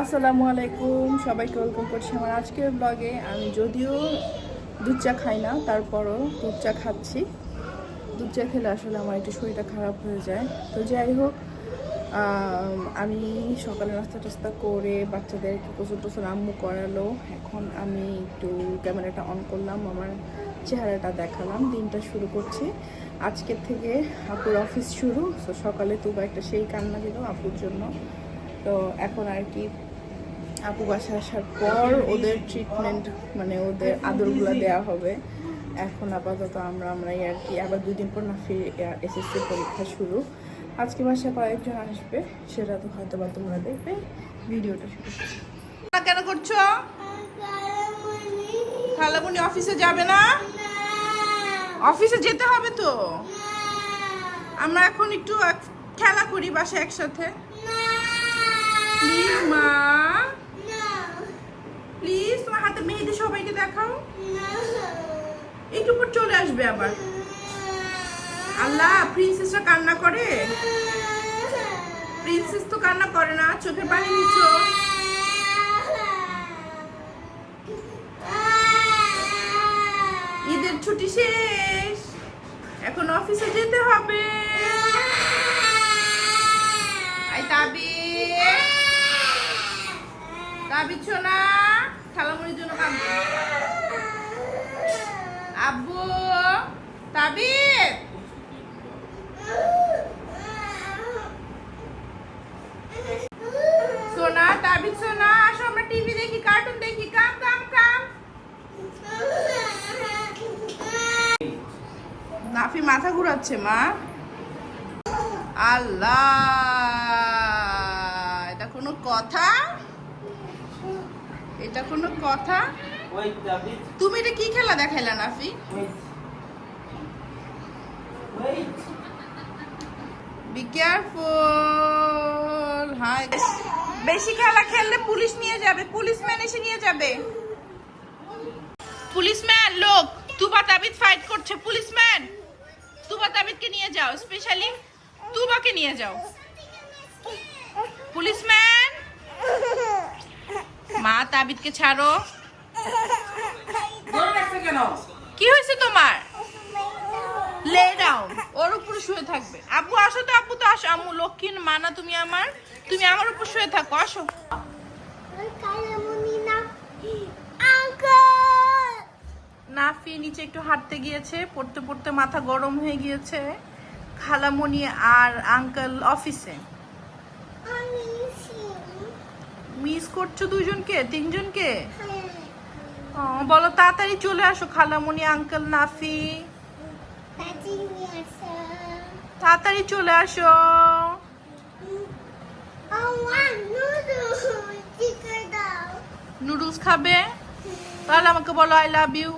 আসসালামু আলাইকুম। সবাইকে ওয়েলকাম করছি আমার আজকের ব্লগে আমি যদিও দুধ চা খাই না, তারপরও দুধ চা খাচ্ছি। দুধ চা খেলে আসলে আমার একটু শরীরটা খারাপ হয়ে যায়। তো যাই হোক, আমি সকালে নাস্তা টাস্তা করে বাচ্চাদেরকে প্রচুর প্রচুর আম্মু করালো। এখন আমি একটু ক্যামেরাটা অন করলাম, আমার চেহারাটা দেখালাম। দিনটা শুরু করছি। আজকের থেকে আপুর অফিস শুরু। তো সকালে তুবা একটা সেই কান্না দিল আপুর জন্য। তো এখন আর কি আপু বাসা আসার পর ওদের ট্রিটমেন্ট মানে ওদের আদরগুলো দেওয়া হবে। এখন আপাতত আমরা আমরাই আর কি আবার দুদিন পর না ফিরে এসএসসি পরীক্ষা শুরু। আজকে বাসায় কয়েকজন আসবে সেটা তো হয়তো বা তোমরা দেখবে। ভিডিওটা শুরু কেন করছ? খালামুনি অফিসে যাবে না? অফিসে যেতে হবে তো? আমরা এখন একটু খেলা করি বাসায় একসাথে। প্লিজ মা। প্লিজ তোমার হাতে মেহেদি সবাইকে দেখাও। একটু পর চলে আসবে আবার। আল্লাহ প্রিন্সেসরা কান্না করে? প্রিন্সেস তো কান্না করে না চোখে পানি নিচ্ছ। ঈদের ছুটি শেষ। এখন অফিসে যেতে হবে। তাবি তাবি না খালামুনির জন্য কাঁদবে। আব্বু তাবির সোনা তাবির সোনা, আসো আমরা টিভি দেখি, কার্টুন দেখি, কাম কাম কাম। নাফি মাথা ঘুরাচ্ছে, মা। আল্লাহ, এটা কোনো কথা? এটা কোনো কথা? তুমি এটা কি খেলা দেখাইলা নাফি. বি কেয়ারফুল হাই। বেশি খেলা খেললে পুলিশ নিয়ে যাবে পুলিশম্যান এসে নিয়ে যাবে। পুলিশম্যান লোক তুবা তাবিদ ফাইট করছে পুলিশম্যান। তুবা তাবিদকে নিয়ে যাও স্পেশালি তুবাকে নিয়ে যাও। পুলিশম্যান! মা তাবিদকে ছাড়ো। কেন? কি হয়েছে তোমার? লে ডাউন ওর উপরে শুয়ে থাকবে। আব্বু আসো তো আব্বু তো আসো। আম্মু লক্ষ্মীর মানা তুমি আমার। তুমি আমার উপর শুয়ে থাকো আসো। নাফি নিচে একটু হাঁটতে গিয়েছে। পড়তে পড়তে মাথা গরম হয়ে গিয়েছে। খালামণি আর আঙ্কেল অফিসে মিস করছ দুজনকে? তিনজনকে? বলো তাড়াতাড়ি চলে আসো খালামণি আঙ্কেল নাফি। তাড়াতাড়ি চলে আসো। নুডলস খাবে? তাহলে আমাকে বলো আই লাভ ইউ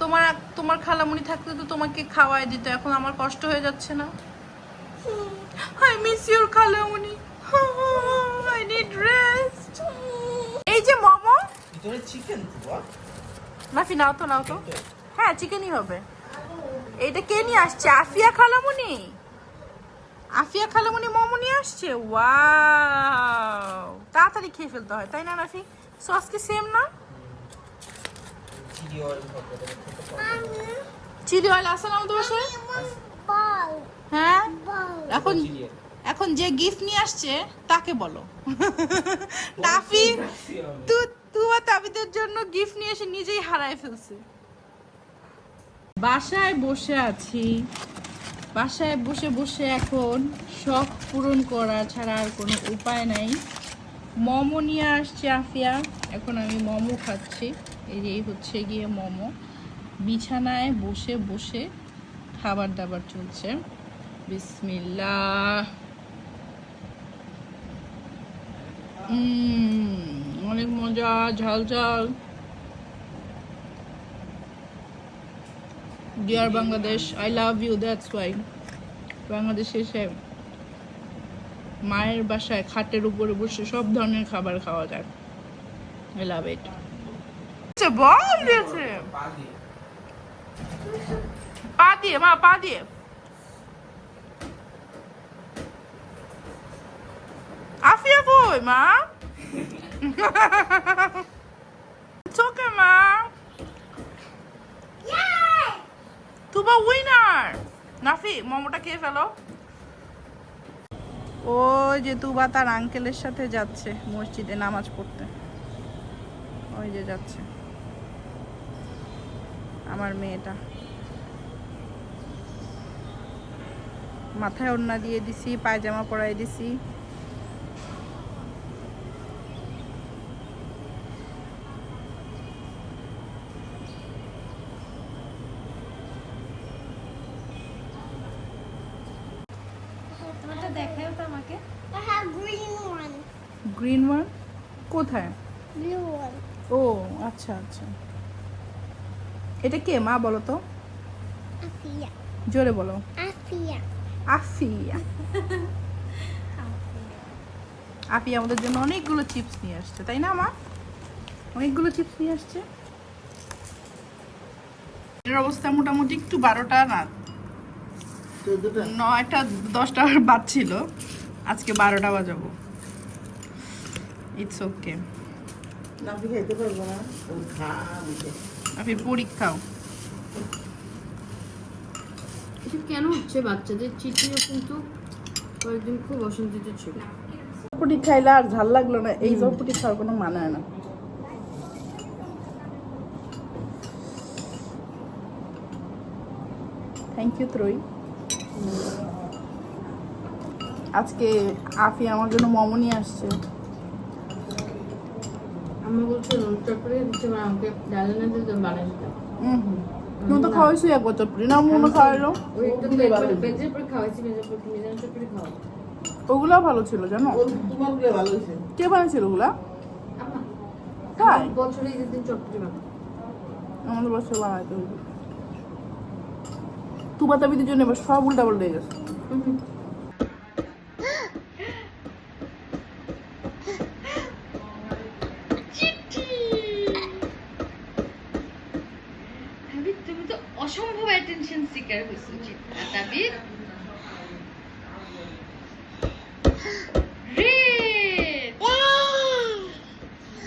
তোমার তোমার খালামুনি থাকতে তো তোমাকে খাওয়াই দিত এখন আমার কষ্ট হয়ে যাচ্ছে না। I miss your khalamuni I need rest এই যে মোমো। ভিতরে চিকেন তো নাফি নাও তো নাও তো। হ্যাঁ চিকেনই হবে। এইটা কে নিয়ে আসছে? আফিয়া খালামুনি? আফিয়া খালামুনি মোমো নিয়ে আসছে? ওয়াও। তাড়াতাড়ি খেয়ে ফেলতে হয় তাই না নাফি সস কি সেম না? চিলি অয়েল আছে না আমাদের বাসায়। এখন এখন যে গিফট নিয়ে আসছে তাকে বলো। নাফি তু তুয়া তাবিদের জন্য গিফট নিয়ে এসে নিজেই হারায় ফেলছে। বাসায় বসে আছি। বাসায় বসে বসে এখন শখ পূরণ করা ছাড়া আর কোনো উপায় নাই। মোমো নিয়ে আসছে আফিয়া। এখন আমি মোমো খাচ্ছি। এই যে হচ্ছে গিয়ে মোমো। বিছানায় বসে বসে খাবার দাবার চলছে। বিসমিল্লাহ। অনেক মজা ঝাল ঝাল। Dear Bangladesh I love you that's why বাংলাদেশে এসে মায়ের বাসায় খাটের উপরে বসে সব ধরনের খাবার খাওয়া যায়। আই লাভ ইট বল দিয়েছে। পা দিয়ে মা পা দিয়ে। কই মা। চোখে মা। তুবা উইনার নাফি, মোমোটা খেয়ে ফেলো। ওই যে তুবা তার আঙ্কেলের সাথে যাচ্ছে মসজিদে নামাজ পড়তে। ওই যে যাচ্ছে। আমার মেয়েটা। মাথায় ওড়না দিয়ে দিছি, পায়জামা পরাই দিছি। গ্রিন ওয়ান কোথায়. ও আচ্ছা আচ্ছা। এটা কে মা বলো তো? জোরে বলো. আফিয়া। আপি আমাদের জন্য অনেকগুলো চিপস নিয়ে আসছে তাই না মা? অনেকগুলো চিপস নিয়ে আসছে। এটার অবস্থা মোটামুটি একটু বারোটা না নয়টা দশটা বাজছিল। আজকে বারোটা বাজাবো। ইটস ওকে নাফি খাইতে পারব না। খা আপনি পরীক্ষাও কেন হচ্ছে? বাচ্চাদের চিঠিও কিন্তু কয়েকদিন খুব অশান্তিতে ছিল। চটপটি খাইলে আর ঝাল লাগল না এই চটপটি খাওয়ার কোনো মানায় না। থ্যাংক ইউ ত্রয়ী আজকে আফি আমার জন্য মোমো নিয়ে আসছে। আমি বলছি চটপটে দিচ্ছে মানে আমাকে ডালে না দিতে বানাই দিতাম হুম। হুম তুমি তো খাওয়াইছো একবার চটপটি না মনে খাওয়াইলো? চটপটে খাওয়া ওগুলা ভালো ছিল জানো? ভালো হয়েছে। কে বানিয়েছিল ওগুলা? তাই বছরে ঈদের দিন বানাই। আমাদের বাসায় বানাইতে হইবে। তুবা তাবিদের জন্য এবার সব উল্টা পাল্টে গেছে তাবির তুমি তো অসম্ভব অ্যাটেনশন সিকার হয়েছো চিত্রা তাবির রেড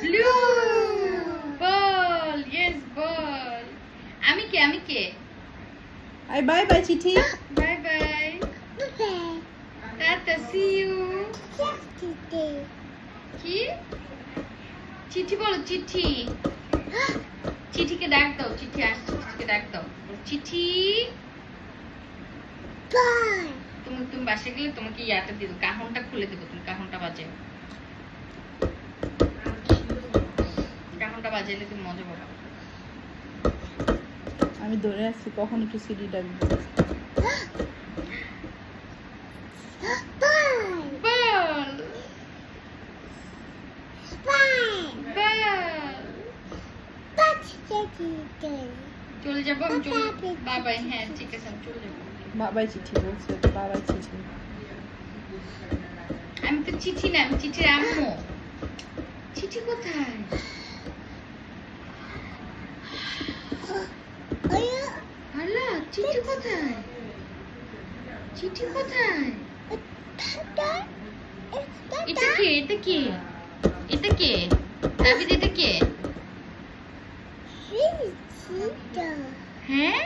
ব্লু বল ইয়েস বল আমি কে আমি কে I bye bye Chithi bye bye Okay, tata see you yesterday. কি চিঠি বলো চিঠি চিঠিকে ডাক দাও চিঠি আসছে চিঠিকে ডাক দাও। চিঠি তুমি তুমি বাসে গেলে তোমাকে ইয়াটা দিব কাহনটা খুলে দেবো তুমি কাহনটা বাজে কাহনটা বাজাইলে তুমি মজা পাবা। আমি ধরে আসছি কখন একটু সিডি ডাকবো. চলে যাব আমি চলে বাই বাই হ্যাঁ ঠিক আছে আমি চলে যাব। বাবাই চিঠি বলছে বাবাই চিঠি। আমি তো চিঠি না আমি চিঠির আম্মু। চিঠি কোথায় Are you? আল্লাহ চিঠি কোথায়? চিঠি কোথায়? এটা কে? এটা কে? এটা কে? দাবিদ এটা কে? হ্যাঁ?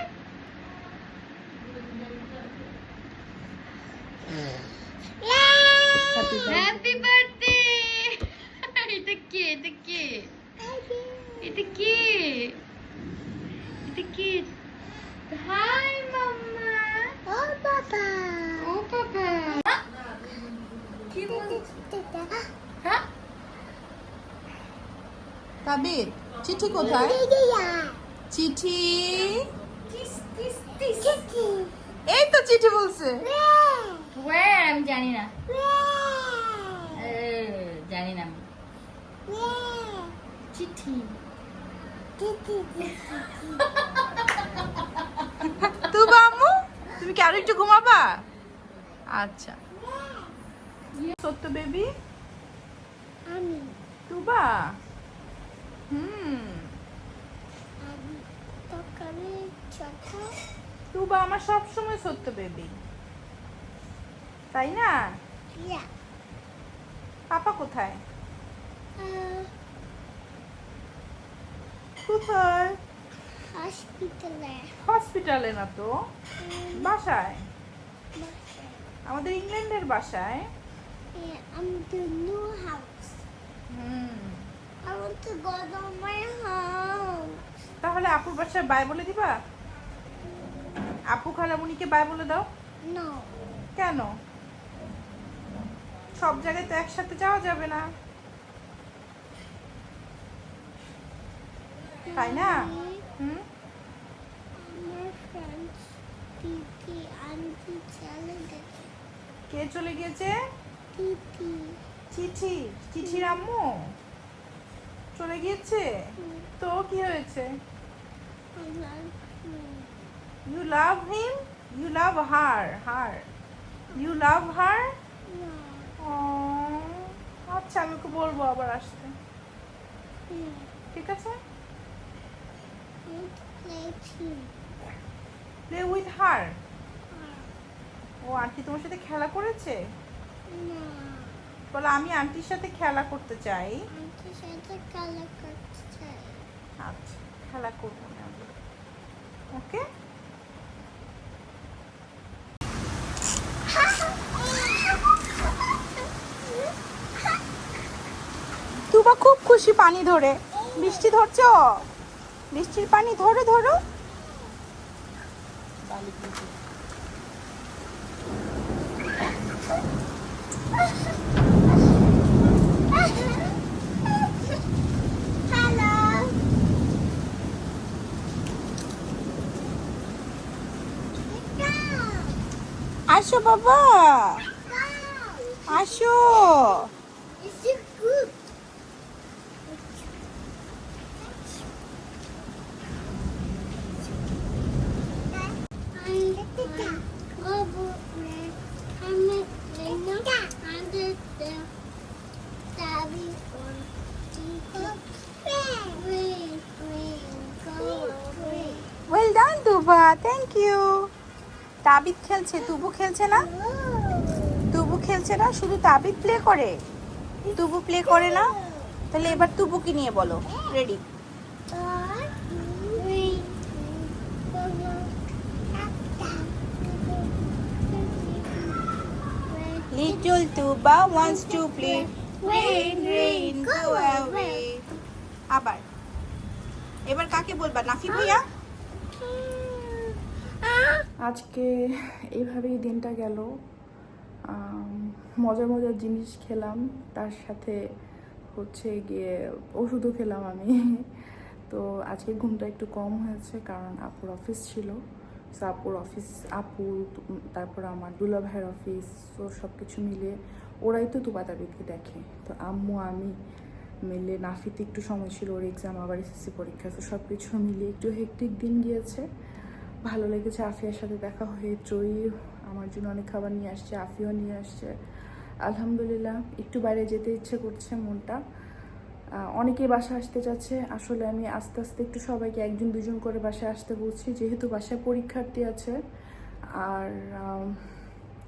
হ্যাপি বার্থডে এটা কে? এটা কে? এটা কে? এটা কে? Hi mamma Oh, Papa. ও বাবা হ্যাঁ তাবির চিঠি কোথায় চিঠি. এই তো চিঠি বলছে। Where? ওয়ার আমি জানি না। জানি না আমি। Where? চিঠি Kitty. তুবা আম্মু তুমি কি আরও একটু ঘুমাবা? আচ্ছা। সত্য বেবি? আমি। তুবা? হুম। তুবা আমার সব সময় সত্য বেবি। তাই না? পাপা কোথায়? কোথায়? হসপিটালে হসপিটালে না তো? বাসায়? বাসায়। আমাদের ইংল্যান্ডের বাসায়? the new house. Hmm. go to my house. তাহলে আপুর বাসায় বাই বলে দিবা? আপু খালামুনিকে বাই বলে দাও? No. কেন? সব জায়গায় তো একসাথে যাওয়া যাবে না। তাই না? কে চলে গিয়েছে. চিঠি চিঠির আম্মু চলে গিয়েছে? তো কি হয়েছে. You love him you love her her you love her. আচ্ছা আমি ওকে বলব আবার আসতে. ঠিক আছে? Play too. With her Ah, ও আন্টি তোমার সাথে খেলা করেছে? No. বলে আমি আন্টির সাথে খেলা করতে চাই। Auntie সাথে কালা করতে চাই। আচ্ছা খেলা করব না ওকে? তুবা খুব খুশি পানি ধরে। বৃষ্টি ধরছো? বৃষ্টির পানি ধরো ধরো। আসো বাবা। আসো। Well done Tuba thank you Tabid খেলছে তুবু খেলছে না? তুবু খেলছে না, শুধু তাবিদ প্লে করে। তুবু প্লে করে না? তাহলে এবার তুবুকে নিয়ে বলো। Ready little Tuba wants to play rain rain go away আবার। এবার কাকে বলবা, নাফি ভাইয়া? আজকে এইভাবেই দিনটা গেল। মজার মজার জিনিস খেলাম। তার সাথে হচ্ছে গিয়ে ওষুধও খেলাম আমি। তো আজকে ঘুমটা একটু কম হয়েছে, কারণ আপুর অফিস ছিল। So, আপুর অফিস আপু তারপর আমার দুলা ভাইয়ের অফিস তো সব কিছু মিলে ওরাই তো তুবাতাবিকে দেখে। তো আম্মু আমি মিলে নাফিতে একটু সময় ছিল ওর এক্সাম আবার এসএসসি পরীক্ষা তো সব কিছু মিলে একটু হেক্টিক দিন গিয়েছে। ভালো লেগেছে আফিয়ার সাথে দেখা হয়ে জয়ী আমার জন্য অনেক খাবার নিয়ে আসছে আফিও নিয়ে আসছে। আলহামদুলিল্লাহ একটু বাইরে যেতে ইচ্ছে করছে মনটা। আহ, অনেকেই বাসা আসতে চাচ্ছে। আসলে আমি আস্তে আস্তে একটু সবাইকে একজন দুজন করে বাসায় আসতে বলছি যেহেতু বাসায় পরীক্ষার্থী আছে। আর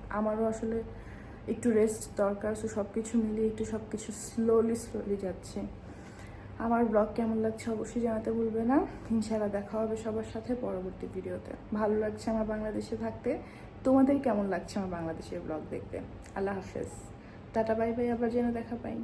আমারও আসলে একটু রেস্ট দরকার সো সব কিছু মিলিয়ে একটু সব কিছু স্লোলি স্লোলি যাচ্ছে। আমার ব্লগ কেমন লাগছে অবশ্যই জানাতে ভুলবে না। ইনশাআল্লাহ দেখা হবে সবার সাথে পরবর্তী ভিডিওতে। ভালো লাগছে আমার বাংলাদেশে থাকতে। তোমাদের কেমন লাগছে আমার বাংলাদেশের ব্লগ দেখতে? আল্লাহ হাফেজ। টাটা বাই বাই আবার যেন দেখা পাই।